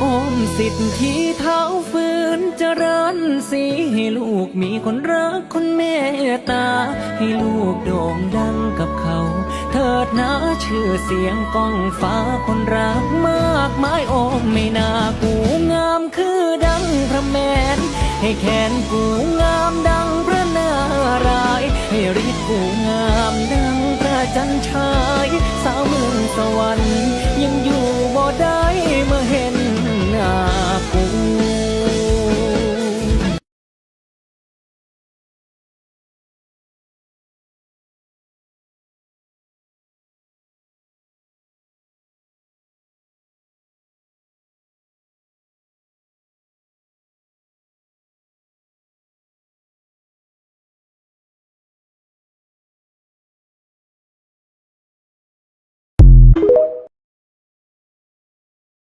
โอมสิทธิเท้าฟื้นเจริญสีให้ลูกมีคนรักคนเมตตา ให้ลูกโด่งดังกับเขา เถิดนะชื่อเสียงก้องฟ้าคนรักมากมายโอมไม่น่ากูงามคือดังพระแมน ให้แขนกูงามดังพระนาราย ให้ฤทธิ์กูงามดังพระจันทราย